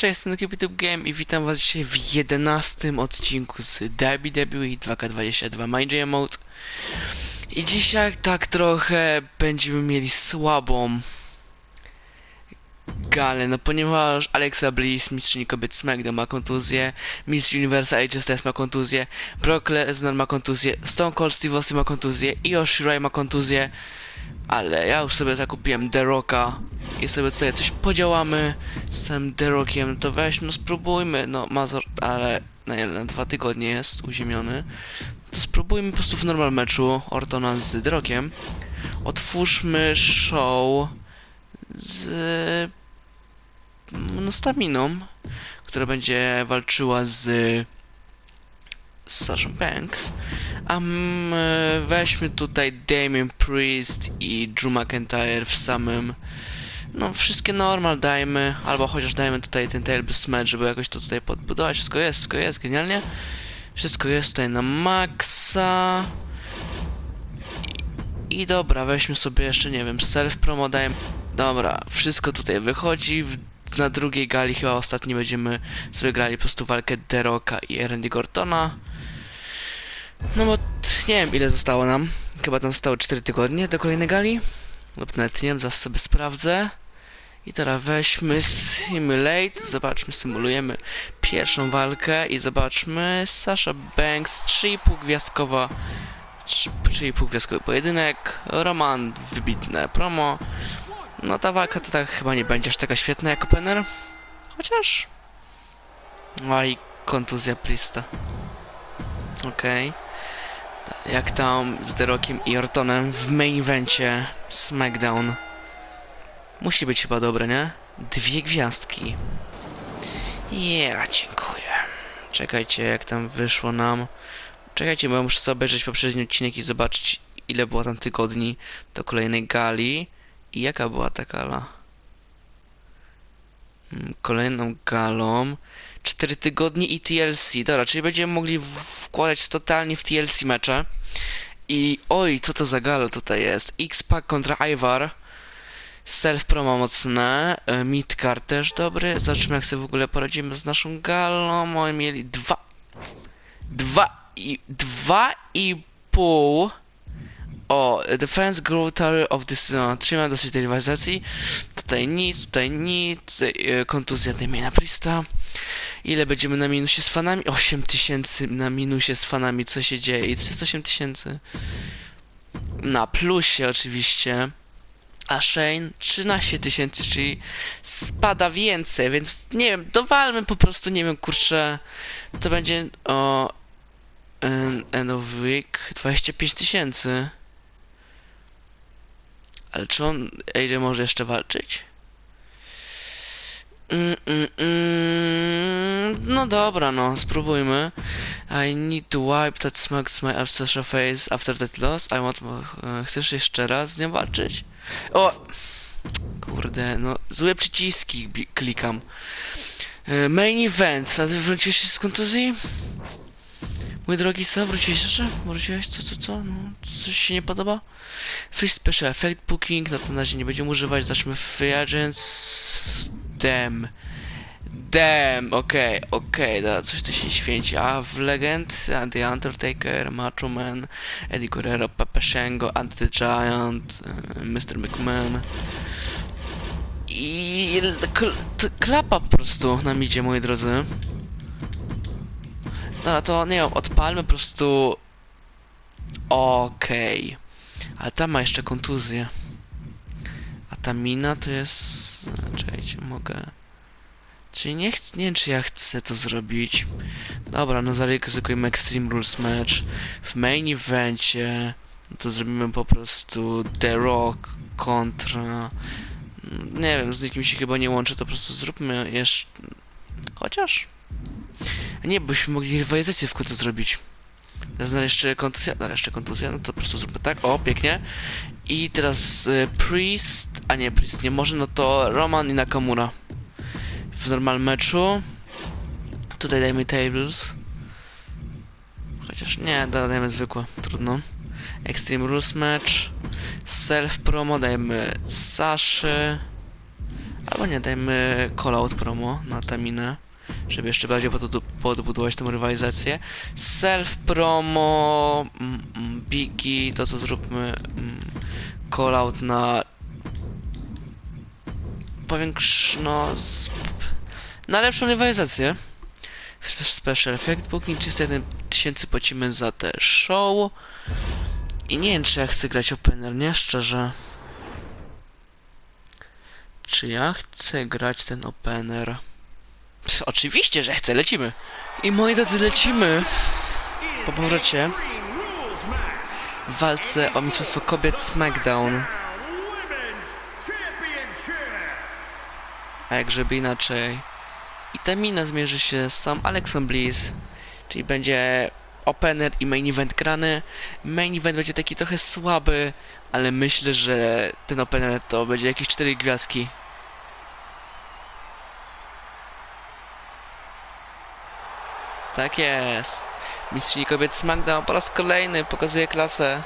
Cześć, jestem YouTube Game i witam was dzisiaj w 11 odcinku z WWE 2K22 My Jam Mode. I dzisiaj tak trochę będziemy mieli słabą galę, no ponieważ Alexa Bliss, mistrzyni kobiet SmackDown ma kontuzję, Miss Universe AJ Styles ma kontuzję, Brock Lesnar ma kontuzję, Stone Cold Steve Austin ma kontuzję, Io Shirai ma kontuzję, ale ja już sobie zakupiłem The Rocka i sobie tutaj coś podziałamy z tym The Rockiem, to weźmy, no spróbujmy, no Mazur, ale na, na dwa tygodnie jest uziemiony, to spróbujmy po prostu w normal meczu Ortona z The Rockiem. Otwórzmy show z no, Staminą, która będzie walczyła z Sasha Banks. A e, weźmy tutaj Damien Priest i Drew McIntyre w samym. No, wszystkie normal dajmy, albo chociaż dajmy tutaj ten Tailbus match, żeby jakoś to tutaj podbudować. Wszystko jest, wszystko jest, genialnie. Wszystko jest tutaj na maksa. I, i dobra, weźmy sobie jeszcze, nie wiem, self-promo dajmy. Dobra, wszystko tutaj wychodzi. Na drugiej gali chyba ostatni będziemy sobie grali po prostu walkę Deroka i Randy Gordona. No bo nie wiem ile zostało nam. Chyba tam zostało 4 tygodnie do kolejnej gali. Lub nawet nie wiem, zaraz sobie sprawdzę. I teraz weźmy Simulate, zobaczmy, symulujemy pierwszą walkę i zobaczmy Sasha Banks, 3,5 gwiazdkowa 3,5 gwiazdkowy pojedynek, Roman, wybitne promo. No ta walka to tak chyba nie będzie aż taka świetna jak opener. Chociaż... I kontuzja Prista. Okej. Jak tam z The Rockiem i Ortonem w main evencie SmackDown. Musi być chyba dobre, nie? Dwie gwiazdki. Ja, dziękuję. Czekajcie, jak tam wyszło nam. Czekajcie, bo muszę sobie obejrzeć poprzedni odcinek i zobaczyć, ile było tam tygodni do kolejnej gali. I jaka była ta gala? Mm, Kolejną galą. 4 tygodnie i TLC. Dobra, czyli będziemy mogli wkładać totalnie w TLC mecze. I oj, co to za gala tutaj jest? X-Pac kontra Ivar. Self promo mocne. e, Midcard też dobry. Zobaczymy jak sobie w ogóle poradzimy z naszą galą. Oni mieli dwa. Dwa i. Dwa i pół. O, Defense Growth Tower of this no, trzyma dosyć tej rywalizacji. Tutaj nic, tutaj nic. e, Kontuzja Damiena Prista. Ile będziemy na minusie z fanami? 8 tysięcy na minusie z fanami, co się dzieje? I 308 tysięcy. Na plusie oczywiście. A Shane 13 tysięcy, czyli spada więcej, więc nie wiem, dowalmy po prostu, nie wiem, kurczę, to będzie o en- end of week 25 tysięcy. Ale czy on, AJ może jeszcze walczyć? Mm, mm, mm, no dobra, no, spróbujmy. I need to wipe that z my ancestral face after that loss. I want... e, Chcesz jeszcze raz z nią walczyć? O! Kurde, no, złe przyciski klikam. E, Main event, a ty wróciłeś się z kontuzji? Mój drogi co, wróciłeś jeszcze? Wróciłeś? Co, co, co? No, coś się nie podoba? Free Special Effect Booking, no to na razie nie będziemy używać, zacznijmy Free Agents... Dem. Dem, okej, okej, dobra, coś tu się święci. A w Legend, The Undertaker, Macho Man, Eddie Guerrero, Pepe Shango, Andy the Giant, e, Mr. McMahon. I klapa po prostu nam idzie, moi drodzy. Dobra, to nie wiem, odpalmy po prostu... Okej. Ale ta ma jeszcze kontuzję. A ta mina to jest... Czekajcie, mogę... Czyli nie chcę... Nie wiem, czy ja chcę to zrobić. Dobra, no zaryzykujmy Extreme Rules Match. W main evencie... No to zrobimy po prostu The Rock kontra... Nie wiem, z nikim się chyba nie łączy, to po prostu zróbmy jeszcze... Chociaż... Nie, byśmy mogli rywalizację w końcu zrobić. Znaleźć jeszcze kontuzja, no jeszcze kontuzja, no to po prostu zróbmy tak, o, pięknie. I teraz y, Priest, a nie, Priest nie może, no to Roman i Nakamura. W normal meczu. Tutaj dajmy tables. Chociaż nie, da- dajmy zwykłe, trudno. Extreme Rules match. Self promo dajmy Saszy. Albo nie, dajmy call-out promo na Taminę, żeby jeszcze bardziej podbu- podbudować tą rywalizację. Self promo, mm, mm, Biggie, to co zróbmy, mm, call-out na powiększ, sp- na lepszą rywalizację. Spe- Special Effect Booking 301 tysięcy płacimy za te show. I nie wiem, czy ja chcę grać opener, nie? Szczerze. Czy ja chcę grać ten opener? Oczywiście, że chcę, lecimy. I moi drodzy, lecimy po powrocie w walce o Mistrzostwo Kobiet SmackDown. A jak żeby inaczej. I Tamina zmierzy się z sam Alexem Bliss, czyli będzie opener i main event grany. Main event będzie taki trochę słaby, ale myślę, że ten opener to będzie jakieś 4 gwiazdki. Tak jest. Mistrzyni kobiet SmackDown po raz kolejny pokazuje klasę.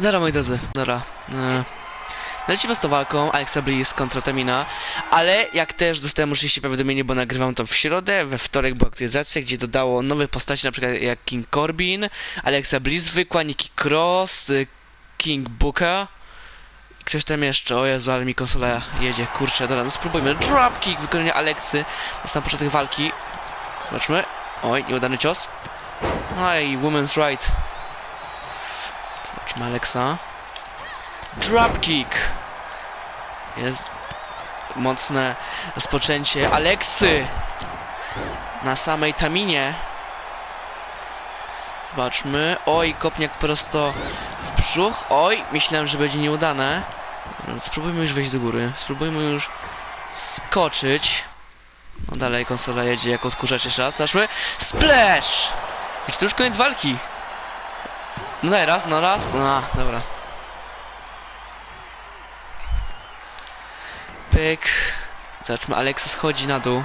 Dobra, moi drodzy, dobra. E, Lecimy z tą walką Alexa Bliss kontra Tamina, ale jak też dostałem oczywiście powiadomienie, bo nagrywam to w środę, we wtorek była aktualizacja, gdzie dodało nowe postaci, na przykład jak King Corbin, Alexa Bliss zwykła, Nikki Cross, y, King Booker ktoś tam jeszcze, o Jezu, ale mi konsola jedzie, kurczę, dobra, no spróbujmy, dropkick, wykonanie Alexy na sam początek walki, zobaczmy, oj, nieudany cios, no i women's right, zobaczmy Alexa, dropkick, jest mocne rozpoczęcie Aleksy na samej Taminie. Zobaczmy. Oj, kopniak prosto w brzuch. Oj, myślałem, że będzie nieudane. Spróbujmy już wejść do góry. Spróbujmy już skoczyć. No dalej konsola jedzie jako odkurzacz jeszcze raz. Zobaczmy. Splash! I czy to już koniec walki? No daj raz, no raz. No, dobra. Pyk. Zobaczmy, Alexa schodzi na dół.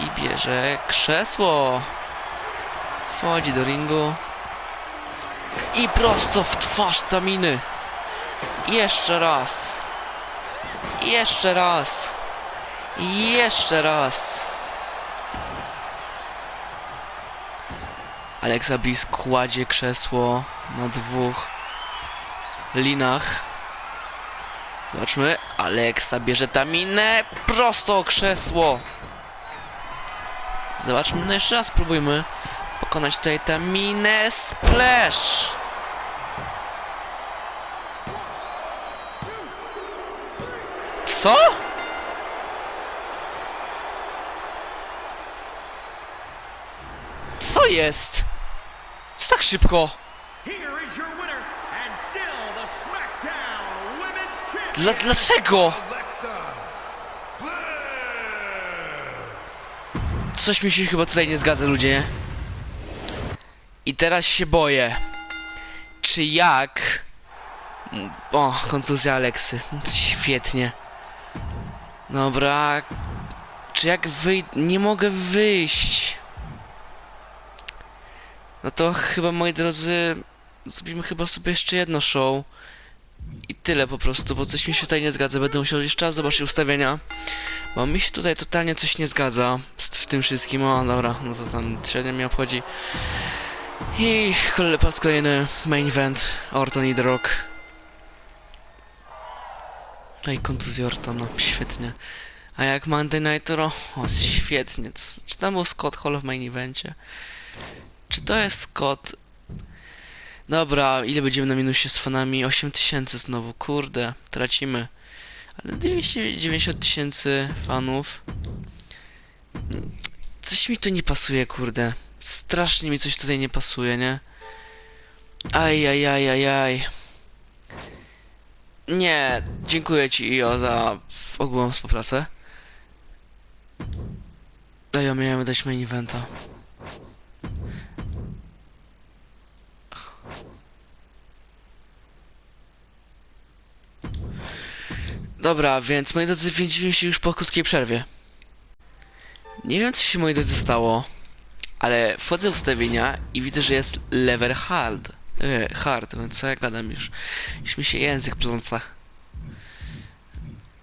I bierze krzesło. Wchodzi do ringu. I prosto w twarz Taminy. Jeszcze raz. Jeszcze raz. Jeszcze raz. Alexa Bliss kładzie krzesło na dwóch linach. Zobaczmy. Alexa bierze taminę prosto krzesło. Zobaczmy, no jeszcze raz spróbujmy pokonać tutaj taminę. Splash! Co? Co jest? Co tak szybko? Dla, dlaczego? Coś mi się chyba tutaj nie zgadza, ludzie. I teraz się boję. Czy jak... O, kontuzja Aleksy. Świetnie. Dobra. Czy jak wyj... Nie mogę wyjść. No to chyba, moi drodzy... Zrobimy chyba sobie jeszcze jedno show. I tyle po prostu, bo coś mi się tutaj nie zgadza. Będę musiał jeszcze raz zobaczyć ustawienia. Bo mi się tutaj totalnie coś nie zgadza w tym wszystkim. O, dobra, no to tam średnio mnie obchodzi. I po raz kolejny main event Orton i The Rock. No i kontuzja Ortona, świetnie. A jak Monday Night Raw? O, świetnie. Czy tam był Scott Hall w main evencie? Czy to jest Scott? Dobra, ile będziemy na minusie z fanami? 8000 znowu, kurde, tracimy. Ale 290 tysięcy fanów. Coś mi tu nie pasuje, kurde. Strasznie mi coś tutaj nie pasuje, nie? Aj, aj, aj, aj, aj. Nie, dziękuję ci Io za ogółem współpracę. A ja miałem dać main eventa. Dobra, więc moi drodzy, widzimy się już po krótkiej przerwie. Nie wiem, co się moi drodzy stało, ale wchodzę w ustawienia i widzę, że jest lever hard. E, hard, więc co ja gadam już. Już mi się język pląca.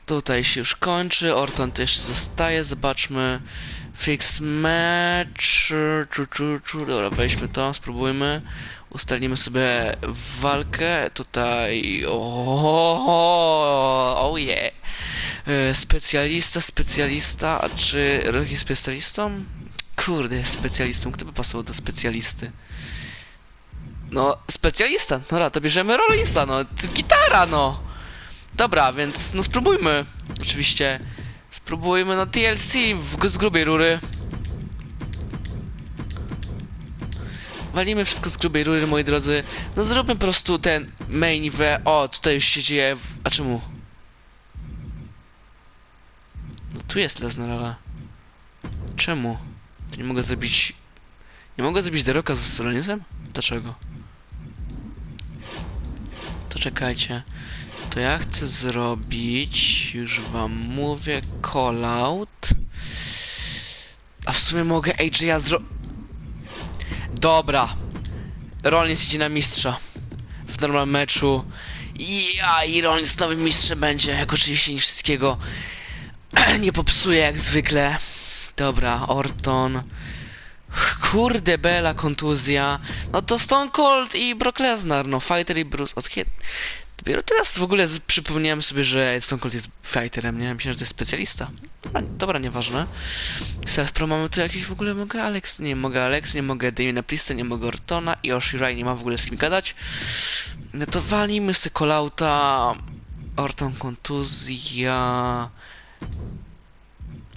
Tutaj się już kończy, Orton też zostaje, zobaczmy. Fix match. Czu, czu, czu. Dobra, weźmy to, spróbujmy. Ustalimy sobie walkę. Tutaj. O, oh yeah. E, Specjalista, specjalista. A czy Roch jest specjalistą? Kurde, specjalistą. Kto by pasował do specjalisty? No, specjalista. Dobra, to bierzemy Rollinsa, no. Gitara, no. Dobra, więc no spróbujmy. Oczywiście. Spróbujmy no TLC w, z grubej rury. Walimy wszystko z grubej rury, moi drodzy. No zróbmy po prostu ten main event. O, tutaj już się dzieje. w- A czemu? No tu jest Lesnar, ale... Czemu? To nie mogę zrobić... Nie mogę zrobić Deroka z Solonizem? Dlaczego? To czekajcie. To ja chcę zrobić, już wam mówię, call out. A w sumie mogę AJ'a zro... Dobra. Rollins idzie na mistrza. W normalnym meczu. Ja i Rollins nowym mistrzem będzie, jak oczywiście nie wszystkiego nie popsuje jak zwykle. Dobra, Orton. Kurde, Bela, kontuzja. No to Stone Cold i Brock Lesnar, no Fighter i Bruce. Od kiedy... Dopiero teraz w ogóle przypomniałem sobie, że Stone Cold jest fighterem, nie? Myślałem, że to jest specjalista. Dobra, dobra nieważne. Self Pro mamy tu jakiś w ogóle mogę Alex, nie mogę Alex, nie mogę Damiena Priesta, nie mogę Ortona i Oshirai nie ma w ogóle z kim gadać. No to walimy sobie Kolauta. Orton kontuzja.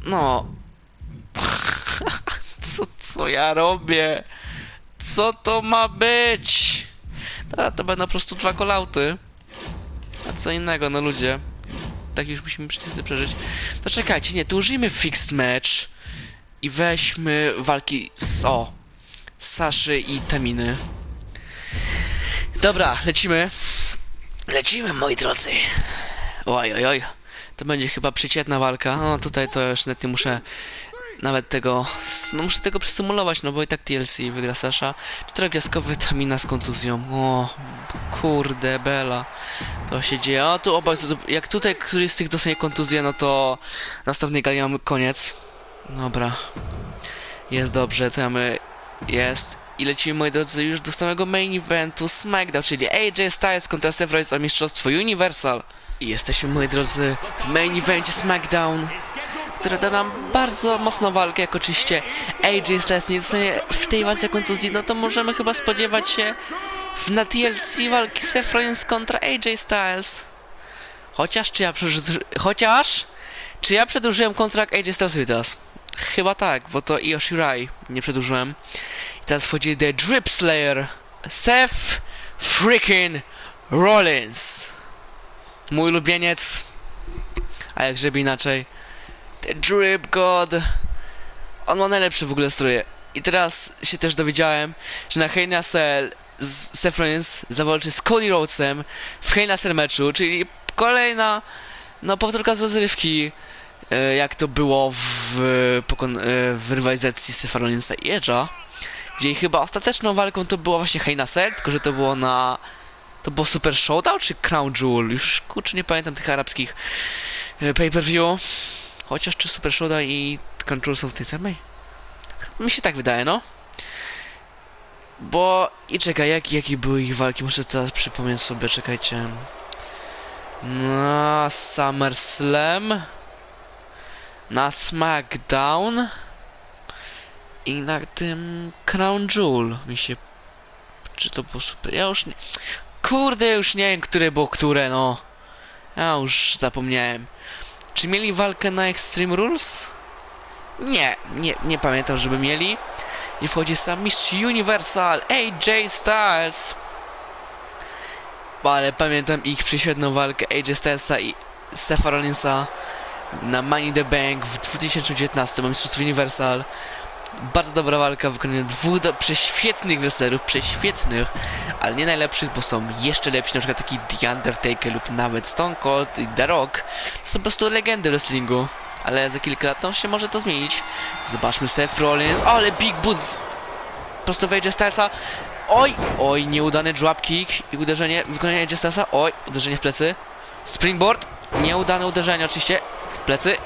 No. co, co ja robię? Co to ma być? Dobra, to będą po prostu dwa kolauty. A co innego, no ludzie. Tak już musimy wszyscy przeżyć. To czekajcie, nie, tu użyjmy fixed match i weźmy walki z o. Saszy i Taminy. Dobra, lecimy. Lecimy, moi drodzy. Oj, oj, oj. To będzie chyba przeciętna walka. No tutaj to już nawet nie muszę nawet tego, no muszę tego przesymulować, no bo i tak TLC wygra Sasha. Czterogwiazdkowy Tamina z kontuzją. O, kurde, Bela. To się dzieje. O, tu obaj, jak tutaj któryś z tych dostanie kontuzję, no to następnej gali mamy koniec. Dobra. Jest dobrze, to mamy... Jest. I lecimy, moi drodzy, już do samego main eventu SmackDown, czyli AJ Styles kontra Seth Rollins o mistrzostwo Universal. I jesteśmy, moi drodzy, w main evencie SmackDown które da nam bardzo mocną walkę, jak oczywiście AJ Styles nie zostanie w tej walce kontuzji, no to możemy chyba spodziewać się na TLC walki Seth Rollins kontra AJ Styles. Chociaż, czy ja przedłużyłem, chociaż, czy ja przedłużyłem kontrakt AJ Stylesowi teraz? Chyba tak, bo to Io Shirai nie przedłużyłem. I teraz wchodzi The Drip Slayer, Seth freaking Rollins. Mój ulubieniec, a jak żeby inaczej. Drip God. On ma najlepsze w ogóle stroje. I teraz się też dowiedziałem, że na Hell in a Cell Rollins zawalczy z Cody Rhodesem w Hell in a Cell meczu, czyli kolejna no powtórka z rozrywki, e, jak to było w, e, w rywalizacji Seth Rollinsa i Edge'a, gdzie chyba ostateczną walką to była właśnie Hell in a Cell, tylko że to było na... To było Super Showdown czy Crown Jewel? Już kurczę nie pamiętam tych arabskich e, pay-per-view. Chociaż czy Super Showdown i Control są w tej samej? Mi się tak wydaje, no. Bo... I czekaj, jak, jakie były ich walki? Muszę teraz przypomnieć sobie, czekajcie. Na SummerSlam. Na SmackDown. I na tym Crown Jewel mi się... Czy to było super? Ja już nie... Kurde, już nie wiem, które było które, no. Ja już zapomniałem. Czy mieli walkę na Extreme Rules? Nie, nie, nie pamiętam, żeby mieli. I wchodzi sam mistrz Universal AJ Styles. Ale pamiętam ich prześwietną walkę AJ Stylesa i Stefa Rollinsa na Money the Bank w 2019 o mistrzostwo Universal. Bardzo dobra walka w wykonaniu dwóch do, prześwietnych wrestlerów, prześwietnych, ale nie najlepszych, bo są jeszcze lepsi, na przykład taki The Undertaker lub nawet Stone Cold i The Rock. To są po prostu legendy wrestlingu, ale za kilka lat to się może to zmienić. Zobaczmy Seth Rollins, ale Big Boot prosto wejdzie Stylesa. oj, oj, nieudany drop kick i uderzenie, wykonanie Justasa, oj, uderzenie w plecy. Springboard, nieudane uderzenie oczywiście, w plecy.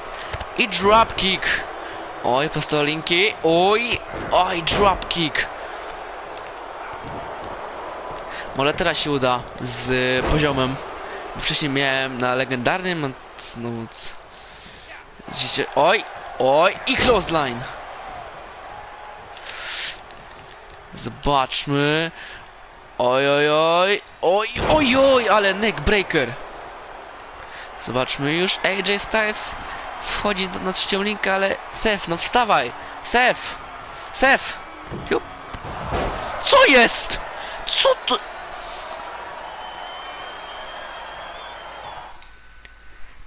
I drop kick. Oj, postolinki, oj, oj, drop kick. Może teraz się uda z poziomem. Wcześniej miałem na legendarnym, znowu... Widzicie, oj, oj i clothesline. Zobaczmy. Oj, oj, oj, oj, oj, oj, ale neck breaker. Zobaczmy już, AJ Styles wchodzi do, na trzecią linkę, ale Sef, no wstawaj, Sef, Sef, Jup. Co jest? Co to?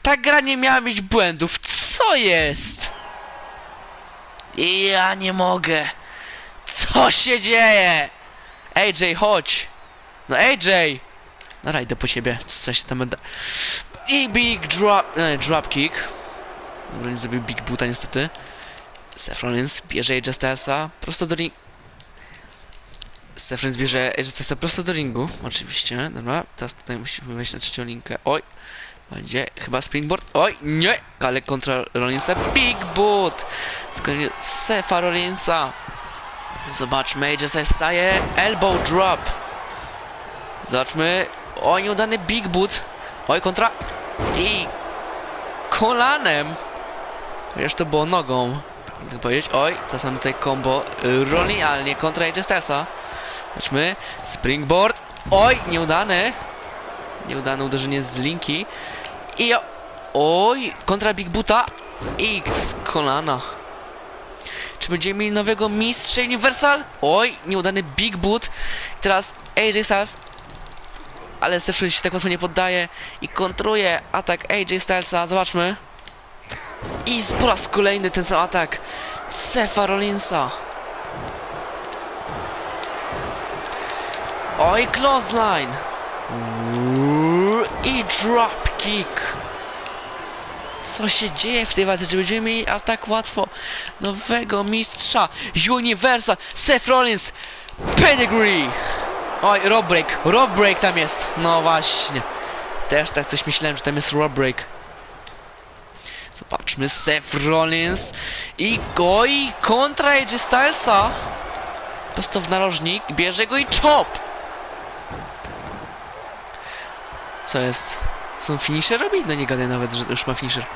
Ta gra nie miała mieć błędów, co jest? Ja nie mogę. Co się dzieje? AJ, chodź! No AJ! No idę po ciebie, co się tam będę... I big drop... E, drop kick. Dobra, nie zrobił big boota niestety. Seth Rollins bierze AJ Stylesa prosto do ring... Seth Rollins bierze AJ Stylesa prosto do ringu, oczywiście. Dobra, teraz tutaj musimy wejść na trzecią linkę. Oj! Będzie chyba springboard. Oj, nie! Ale kontra Rollinsa. Big boot! W koniec Sefa Rollinsa. Zobaczmy, AJ Styles staje. Elbow drop. Zobaczmy. Oj, nieudany big boot. Oj, kontra. I kolanem. Chociaż to było nogą. To powiedzieć? Oj, to mamy tutaj combo y, Rolling, ale nie kontra AJ Stylesa. Zobaczmy. Springboard. Oj, nieudany. Nieudane uderzenie z linki. I o... Oj, kontra Big. I z kolana. Czy będziemy mieli nowego mistrza Universal? Oj, nieudany Big Boot. I teraz AJ Styles. Ale Rollins się tak łatwo nie poddaje i kontruje atak AJ Stylesa. Zobaczmy. I po raz kolejny ten sam atak Sefa Rollinsa. Oj, clothesline. Uuu, I drop kick. Co się dzieje w tej walce? Czy będziemy mieli aż tak łatwo nowego mistrza Universal Seth Rollins Pedigree? Oj, Rob Break, Rob Break tam jest. No właśnie. Też tak coś myślałem, że tam jest Rob Break. Zobaczmy, Seth Rollins i goi kontra AJ Stylesa. Prosto w narożnik, bierze go i chop. Co jest? Co finisher robi? No nie gadaj nawet, że już ma finisher.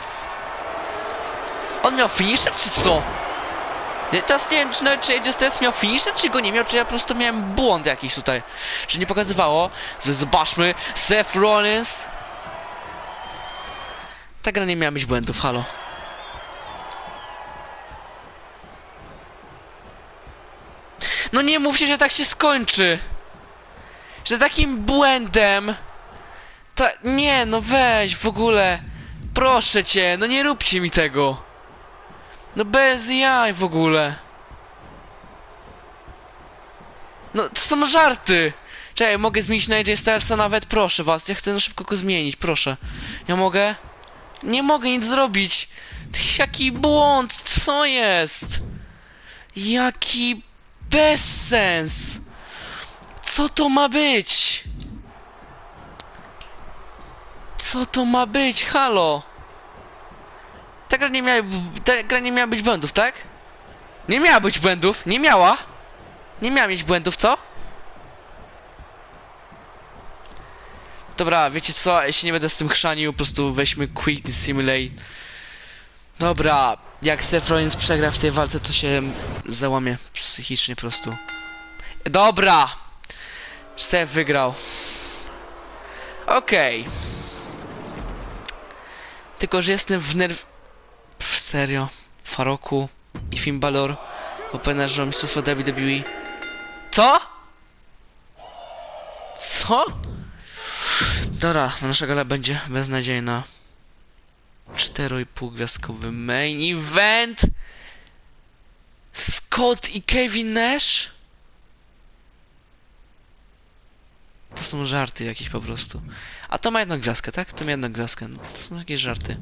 On miał finisher czy co? Ja teraz nie wiem, czy nawet czy AJ Styles miał finisher, czy go nie miał, czy ja po prostu miałem błąd jakiś tutaj. Czy nie pokazywało? Zobaczmy, Seth Rollins. Ta gra nie miała mieć błędów, halo. No nie mówcie, że tak się skończy. Że takim błędem... Ta... Nie, no weź w ogóle. Proszę cię, no nie róbcie mi tego. No bez jaj w ogóle. No to są żarty. Czekaj, mogę zmienić na AJ Stylesa nawet? Proszę was, ja chcę no szybko go zmienić, proszę. Ja mogę? Nie mogę nic zrobić. Jaki błąd, co jest? Jaki bezsens. Co to ma być? Co to ma być? Halo? Ta gra nie miała, ta gra nie miała być błędów, tak? Nie miała być błędów, nie miała. Nie miała mieć błędów, co? Dobra, wiecie co, ja się nie będę z tym chrzanił, po prostu weźmy Quick Simulate. Dobra, jak Seth Rollins przegra w tej walce, to się załamie psychicznie po prostu. Dobra! Seth wygrał. Okej. Tylko, że jestem w nerw... Pff, Serio. Faroku i Finn Balor openerze mistrzostwa WWE. Co? Co? Dobra, nasza gala będzie beznadziejna. 4,5 gwiazdkowy main event. Scott i Kevin Nash? To są żarty jakieś po prostu. A to ma jedną gwiazdkę, tak? To ma jedną gwiazdkę. No, to są jakieś żarty.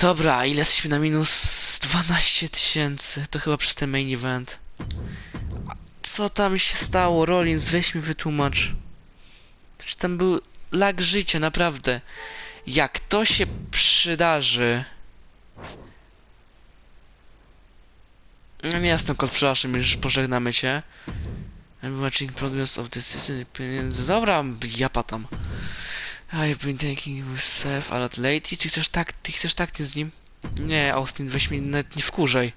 Dobra, ile jesteśmy na minus 12 tysięcy? To chyba przez ten main event. Co tam się stało? Rollins, weź mi wytłumacz. Czy tam był lag życia, naprawdę. Jak to się przydarzy... No jestem kot, przepraszam, już pożegnamy cię. I'm watching progress of the season. Dobra, ja patam. I've been taking with Seth a lot lately. Czy chcesz tak, ty chcesz tak z nim? Nie, Austin, weź mi nawet nie wkurzaj.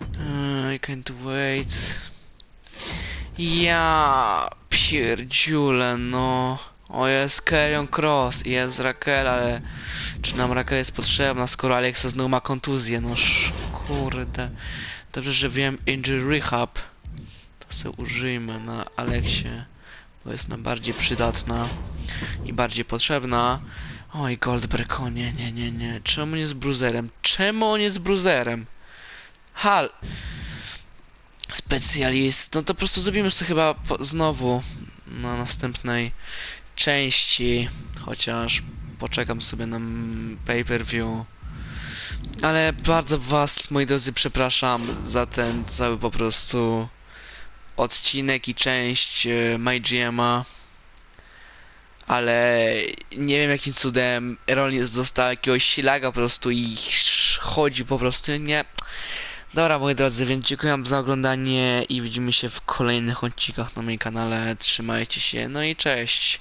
Uh, I can't wait. Ja pierdziule, no. O, jest Kerion Cross i jest Raquel, ale czy nam Raquel jest potrzebna, skoro Alexa znowu ma kontuzję? No sz- kurde. Dobrze, że wiem Injury Rehab. To sobie użyjmy na Aleksie, bo jest nam bardziej przydatna i bardziej potrzebna. Oj, Goldberg, o nie, nie, nie, nie. Czemu on jest bruzerem? Czemu on jest bruzerem? Hal! Specjalist. No to po prostu zrobimy sobie chyba znowu na następnej części. Chociaż poczekam sobie na pay-per-view. Ale bardzo was, moi drodzy, przepraszam za ten cały po prostu odcinek i część e, My GM'a. Ale nie wiem jakim cudem Rollins dostał jakiegoś silaga po prostu i chodzi po prostu, nie. Dobra moi drodzy, więc dziękuję za oglądanie i widzimy się w kolejnych odcinkach na moim kanale. Trzymajcie się, no i cześć.